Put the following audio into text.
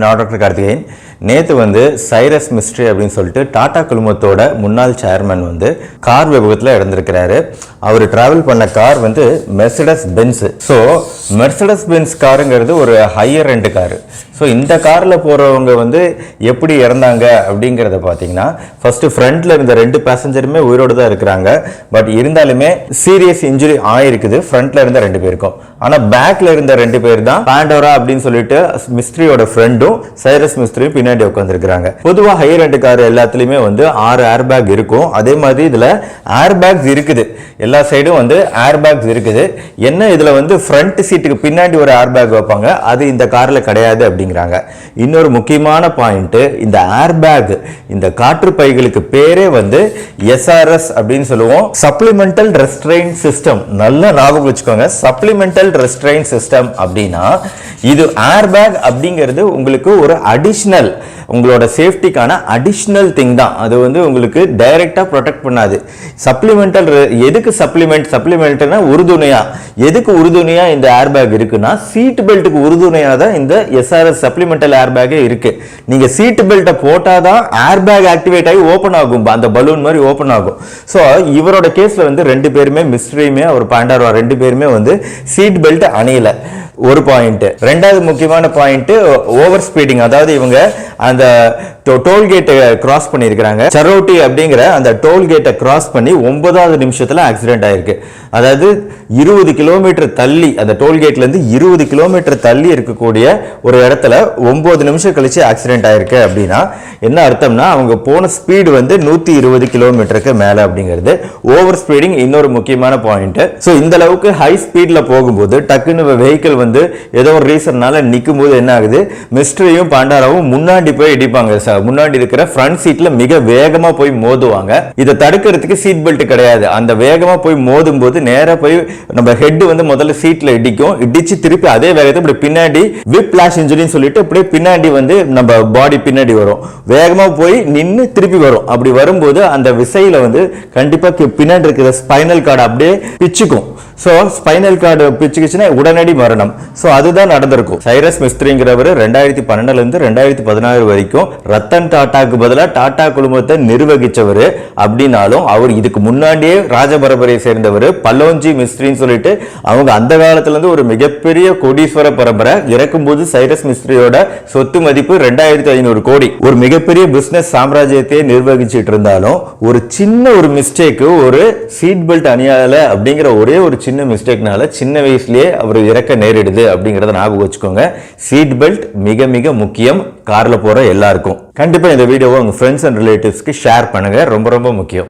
நான் டாக்டர் கார்த்திகேயன். நேற்று வந்து சைரஸ் மிஸ்ட்ரி அப்படின்னு சொல்லிட்டு டாடா குழுமத்தோட முன்னாள் சேர்மன் வந்து கார் விபத்தில் இறந்துருக்கிறாரு. அவர் டிராவல் பண்ண கார் வந்து Mercedes Benz so Mercedes Benz காருங்கிறது ஒரு ஹையர் ரெண்டு காரு. ஸோ இந்த காரில் போகிறவங்க வந்து எப்படி இறந்தாங்க அப்படிங்கிறத பார்த்தீங்கன்னா ஃபஸ்ட்டு ஃப்ரண்ட்ல இருந்த ரெண்டு பேசஞ்சருமே உயிரோடு தான் இருக்கிறாங்க. பட் இருந்தாலுமே சீரியஸ் இன்ஜுரி ஆயிருக்குது ஃப்ரண்ட்ல இருந்த ரெண்டு பேருக்கும். ஆனால் பேக்கில் இருந்த ரெண்டு பேர் தான் பேண்டோரா அப்படின்னு சொல்லிட்டு மிஸ்ட்ரியோட ஃப்ரெண்டும் சைரஸ் மிஸ்திரியும் பின்னாடி உட்காந்துருக்காங்க பொதுவாக ஹையர் ரெண்டு கார் எல்லாத்துலேயுமே வந்து ஆறு ஏர் பேக் இருக்கும். அதே மாதிரி இதில் ஏர் பேக்ஸ் இருக்குது. எல்லா சைடும் வந்து ஏர் பேக்ஸ் இருக்குது. என்ன இதில் வந்து ஃப்ரண்ட் சீட்டுக்கு பின்னாடி ஒரு ஏர் பேக் வைப்பாங்க? அது இந்த காரில் கிடையாது அப்படிங்கிறாங்க. இன்னொரு முக்கியமான பாயிண்ட் இந்த ஏர் பேக் இந்த காற்று பைகளுக்கு பேரே வந்து எஸ்ஆர்எஸ் அப்படின்னு சொல்லுவோம். சப்ளிமெண்டல் ரெஸ்ட்ரெயின் சிஸ்டம் நல்ல ஞாபகம் வச்சுக்கோங்க. சப்ளிமெண்டல் ரெஸ்ட்ரெயின் சிஸ்டம் அப்படின்னா இது ஏர் பேக் அப்படிங்கிறது உங்களுக்கு ஒரு அடிஷ்னல் உங்களோட சேஃப்டிக்கான அடிஷ்னல் திங் தான். அது வந்து உங்களுக்கு டைரெக்டாக ப்ரொடெக்ட் பண்ணாது. சப்ளிமெண்டல் எதுக்கு சப்ளிமெண்ட் சப்ளிமெண்ட்னா உறுதுணையா? எதுக்கு உறுதுணையாக இந்த ஏர் பேக் இருக்குன்னா சீட் பெல்ட்டுக்கு உறுதுணையாக தான் இந்த எஸ்ஆர்எஸ் சப்ளிமெண்டல் ஏர் பேக்கே இருக்கு. நீங்கள் சீட் பெல்ட்டை போட்டாதான் ஏர் பேக் ஆக்டிவேட் ஆகி ஓப்பன் ஆகும். அந்த பலூன் மாதிரி ஓப்பன் ஆகும். ஸோ இவரோட கேஸில் வந்து ரெண்டு பேருமே மிஸ்ட்ரியுமே அவர் பாண்டாரா ரெண்டு பேருமே வந்து சீட் பெல்ட் அணியலை. ஒரு பாயிண்ட் ரெண்டாவது முக்கியமான பாயிண்ட் ஓவர் ஸ்பீடிங் அதாவது இவங்க அந்த டோல்கேட்டை கிராஸ் பண்ணியிருக்கிறாங்க. சரோட்டி அப்படிங்கிற அந்த டோல்கேட்டை கிராஸ் பண்ணி ஒன்பதாவது நிமிஷத்தில் ஆக்சிடென்ட் ஆயிருக்கு. அதாவது இருபது கிலோமீட்டர் தள்ளி அந்த டோல்கேட்லேருந்து இருபது கிலோமீட்டர் தள்ளி இருக்கக்கூடிய ஒரு இடத்துல ஒம்பது நிமிஷம் கழிச்சு ஆக்சிடென்ட் ஆயிருக்கு அப்படின்னா என்ன அர்த்தம்னா அவங்க போன ஸ்பீடு வந்து நூற்றி இருபது கிலோமீட்டருக்கு மேலே அப்படிங்கிறது. ஓவர் ஸ்பீடிங் இன்னொரு முக்கியமான பாயிண்ட்டு ஸோ இந்த அளவுக்கு ஹை ஸ்பீடில் போகும்போது டக்குன்னு வெஹிக்கிள் வந்து ஏதோ ஒரு ரீசன்னால நிற்கும் போது என்ன ஆகுது? மிஸ்டரியும் பாண்டாராவும் முன்னாடி போய் இடிப்பாங்க சார் முன்னாடி இருக்கிற ஃப்ரண்ட் சீட்ல மிக வேகமா போய் மோதுவாங்க. இதை தடுக்கிறதுக்கு சீட் பெல்ட் கிடையாது. அந்த வேகமா போய் மோதும் போது நேரா போய் நம்ம ஹெட் வந்து முதல்ல சீட்ல இடிக்கும். இடிச்சு திருப்பி அதே வேகத்தை இப்படி பின்னாடி விப் பிளாஷ் இன்ஜுரின்னு சொல்லிட்டு அப்படியே பின்னாடி வந்து நம்ம பாடி பின்னாடி வரும். வேகமா போய் நின்று திருப்பி வரும். அப்படி வரும்போது அந்த விசையில வந்து கண்டிப்பா பின்னாடி இருக்கிற ஸ்பைனல் கார்டு அப்படியே பிச்சுக்கும். ஸோ ஸ்பைனல் கார்டு பிச்சுக்குச்சுன்னா உடனடி மரணம். ஸோ அதுதான் நடந்திருக்கும். சைரஸ் மிஸ்திரிங்கிறவர் ரெண்டாயிரத்தி பன்னெண்டுலேருந்து ரெண்டாயிரத்தி பதினாறு வரைக்கும் ரத்தன் டாட்டாக்கு பதிலாக டாடா குழுமத்தை நிர்வகிச்சவர் அப்படின்னாலும் அவர் இதுக்கு முன்னாடியே ராஜபரம்பரையை சேர்ந்தவர் பல்லோஞ்சி மிஸ்திரின்னு சொல்லிட்டு அவங்க அந்த காலத்துல இருந்து ஒரு மிகப்பெரிய கோடீஸ்வர பரம்பரை. இறக்கும்போது சைரஸ் மிஸ்திரியோட சொத்து மதிப்பு ரெண்டாயிரத்தி ஐநூறு கோடி. ஒரு மிகப்பெரிய பிசினஸ் சாம்ராஜ்யத்தையே நிர்வகிச்சிட்டு இருந்தாலும் ஒரு சின்ன ஒரு மிஸ்டேக்கு ஒரு சீட் பெல்ட் அணியால அப்படிங்கிற ஒரே ஒரு சின்ன மிஸ்டேக்னால சின்ன வயசுலயே அவர் இறக்க நேரிடுது அப்படிங்கறத ஞாபகம் வச்சுக்கோங்க. சீட் பெல்ட் மிக மிக முக்கியம். கார்ல போற எல்லாருக்கும். கண்டிப்பா இந்த வீடியோவை உங்க ஃப்ரெண்ட்ஸ் அண்ட் ரிலேட்டிவ்ஸ்க்கு ஷேர் பண்ணுங்க. ரொம்ப ரொம்ப முக்கியம்.